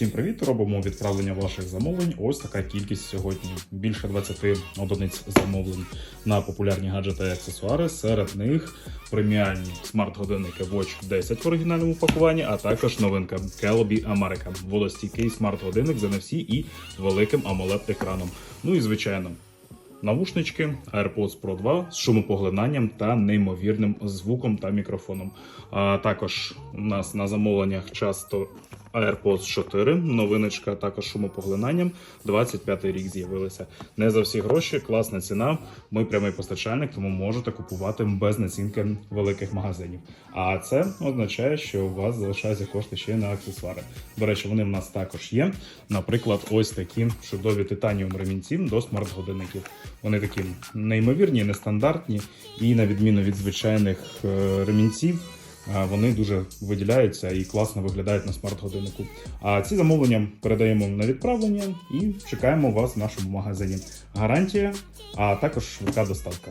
Всім привіт! Робимо відправлення ваших замовлень. Ось така кількість сьогодні. Більше 20 одиниць замовлень на популярні гаджети і аксесуари. Серед них преміальні смарт-годинники Watch 10 в оригінальному пакуванні, а також новинка Kelby America. Водостійкий смарт-годинник з NFC і великим amoled екраном. Ну і звичайно. Навушнички AirPods Pro 2 з шумопоглинанням та неймовірним звуком та мікрофоном. А також у нас на замовленнях часто AirPods 4, новиночка також шумопоглинанням. 25 рік з'явилися. Не за всі гроші, класна ціна. Ми прямий постачальник, тому можете купувати без націнки великих магазинів. А це означає, що у вас залишаються кошти ще й на аксесуари. До речі, вони в нас також є. Наприклад, ось такі чудові титаніум ремінці до смарт-годинників. Вони такі неймовірні, нестандартні, і на відміну від звичайних е, ремінців. Вони дуже виділяються і класно виглядають на смарт-годиннику. А ці замовлення передаємо на відправлення і чекаємо вас в нашому магазині. Гарантія, а також швидка доставка.